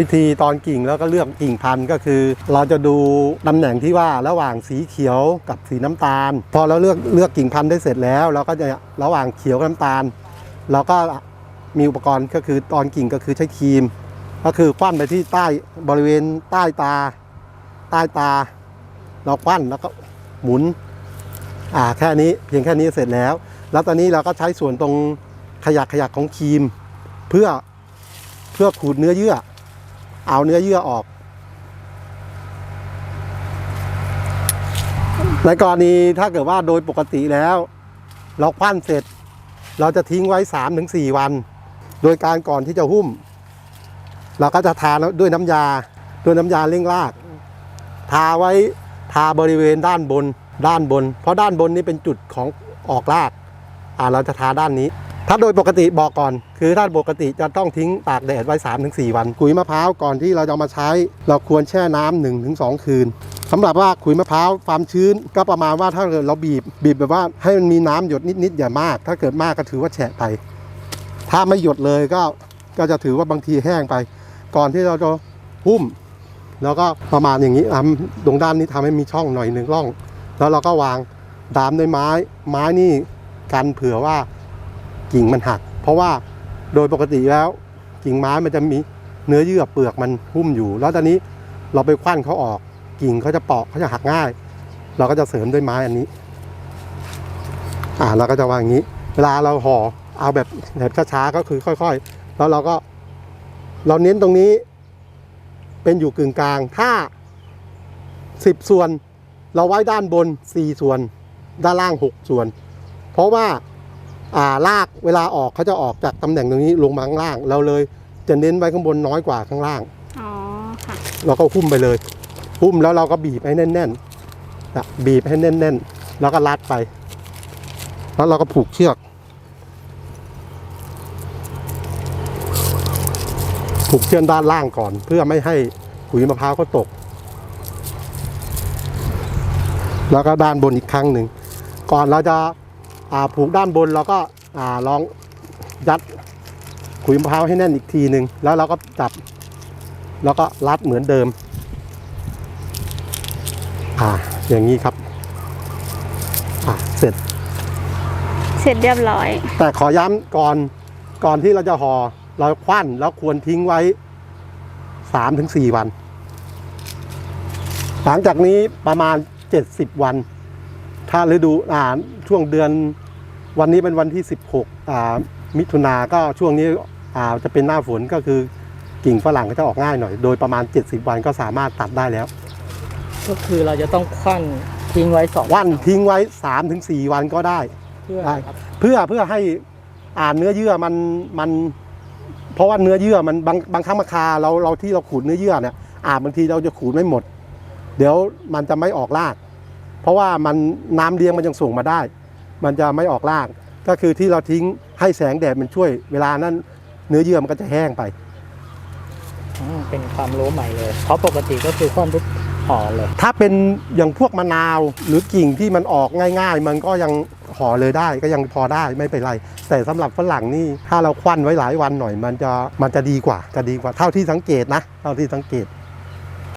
วิธีตอนกิ่งแล้วก็เลือกกิ่งพันธุ์ก็คือ เราจะดูตำแหน่งที่ว่าระหว่างสีเขียวกับสีน้ำตาล พอเราเลือกเลือกกิ่งพันธุ์ได้เสร็จแล้ว เราก็จะระหว่างเขียวกับน้ำตาล เราก็มีอุปกรณ์ก็คือตอนกิ่งก็คือใช้ครีม ก็คือคว้านไปที่ใต้บริเวณใต้ตา ใต้ตา เราคว้านแล้วก็หมุนอ่าแค่นี้เพียงแค่นี้เสร็จแล้ว แล้วตอนนี้เราก็ใช้ส่วนตรงขยักขยักของครีม เพื่อเพื่อขูดเนื้อเยื่อ เอาเนื้อเยื่อออก ในกรณีถ้าเกิดว่าโดยปกติแล้ว เราคว้านเสร็จ เราจะทิ้งไว้ 3-4 วัน โดยการก่อนที่จะหุ้ม เราก็จะทาด้วยน้ำยาด้วยน้ำยาเร่งราก ทาไว้ทาบริเวณด้านบนด้านบน เพราะด้านบนนี้เป็นจุดของออกราก อ่าเราจะทาด้านนี้ ถ้าโดยปกติบอกก่อน คือถ้าปกติจะต้องทิ้งตากแดดไว้ 3-4 วันขุยมะพร้าวก่อนที่เราจะมาใช้ เราควรแช่น้ำหนึ่งถึงสองคืนสำหรับว่าขุยมะพร้าวความชื้นก็ประมาณว่าถ้าเกิดเราบีบบีบแบบว่าให้มันมีน้ำหยดนิดๆอย่ามาก ถ้าเกิดมากก็ถือว่าแฉะไป ถ้าไม่หยดเลยก็ก็จะถือว่าบางทีแห้งไป ก่อนที่เราจะหุ้ม แล้วก็ประมาณอย่างนี้ทำตรงด้านนี้ทำให้มีช่องหน่อยหนึ่งร่อง แล้วเราก็วางดามด้วยไม้ ไม้นี่กันเผื่อว่า กิ่งมันหัก เพราะว่าโดยปกติแล้วกิ่งไม้มันจะมีเนื้อเยื่อเปลือกมันหุ้มอยู่ แล้วตอนนี้เราไปคว้านเขาออก กิ่งเขาจะเปาะเขาจะหักง่าย เราก็จะเสริมด้วยไม้อันนี้ อ่าเราก็จะวางอย่างนี้ เวลาเราห่อเอาแบบแบบช้าๆก็คือค่อย ๆ แล้วเราก็ เราเน้นตรงนี้ เป็นอยู่กึ่งกลาง ถ้าสิบส่วน เราไว้ด้านบนสี่ส่วน ด้านล่างหกส่วน เพราะว่า อ่ารากเวลาออกเขาจะออกจากตำแหน่งตรงนี้ลงมาข้างล่าง เราเลยจะเน้นไว้ข้างบนน้อยกว่าข้างล่าง อ๋อ ค่ะ เราก็หุ้มไปเลย หุ้มแล้วเราก็บีบให้แน่นๆนะบีบให้แน่น ๆ แล้วก็รัดไป แล้วเราก็ผูกเชือก ผูกเชือกด้านล่างก่อน เพื่อไม่ให้ขุยมะพร้าวเขาตก แล้วก็ด้านบนอีกครั้งหนึ่ง ก่อนเราจะอ่า ผูกด้านบนเราก็อ่าลองยัดขุยมะพร้าวให้แน่นอีกทีหนึ่งแล้วเราก็จับ แล้วก็รัดเหมือนเดิม อ่า อย่างนี้ครับ อ่าเสร็จ เสร็จเรียบร้อย แต่ขอย้ำก่อนก่อนที่เราจะหอ่อเราคว้านแล้วควรทิ้งไว้สามถึงสี่วัน หลังจากนี้ประมาณเจ็ดสิบวัน ถ้าฤดูอ่าช่วงเดือนวันนี้เป็นวันที่สิบหกอ่ามิถุนาก็ช่วงนี้อ่าจะเป็นหน้าฝนก็คือกิ่งฝรั่งก็จะออกง่ายหน่อย โดยประมาณ 70 วันก็สามารถตัดได้แล้วก็คือเราจะต้องคว้านทิ้งไว้สองวันทิ้งไว้ 3-4 วันก็ได้เพื่อได้ครับเพื่อเพื่อให้อ่านเนื้อเยื่อมันมัน เพราะว่าเนื้อเยื่อมันบางบางครั้งบางคาเราเราที่เราขูดเนื้อเยื่อเนี่ยอ่าบางทีเราจะขูดไม่หมด เดี๋ยวมันจะไม่ออกราก เพราะว่ามันน้ำเลี้ยงมันยังส่งมาได้ มันจะไม่ออกราก ก็คือที่เราทิ้งให้แสงแดดมันช่วย เวลานั้นเนื้อเยื่อมันก็จะแห้งไปอืมเป็นความรู้ใหม่เลย เพราะปกติก็คือคว้านทุกห่อเลย ถ้าเป็นอย่างพวกมะนาวหรือกิ่งที่มันออกง่าย ๆ มันก็ยังห่อเลยได้ก็ยังพอได้ไม่เป็นไร แต่สำหรับฝรั่งนี่ถ้าเราควันไว้หลายวันหน่อย มันจะมันจะดีกว่าจะดีกว่าเท่าที่สังเกตนะ เท่าที่สังเกต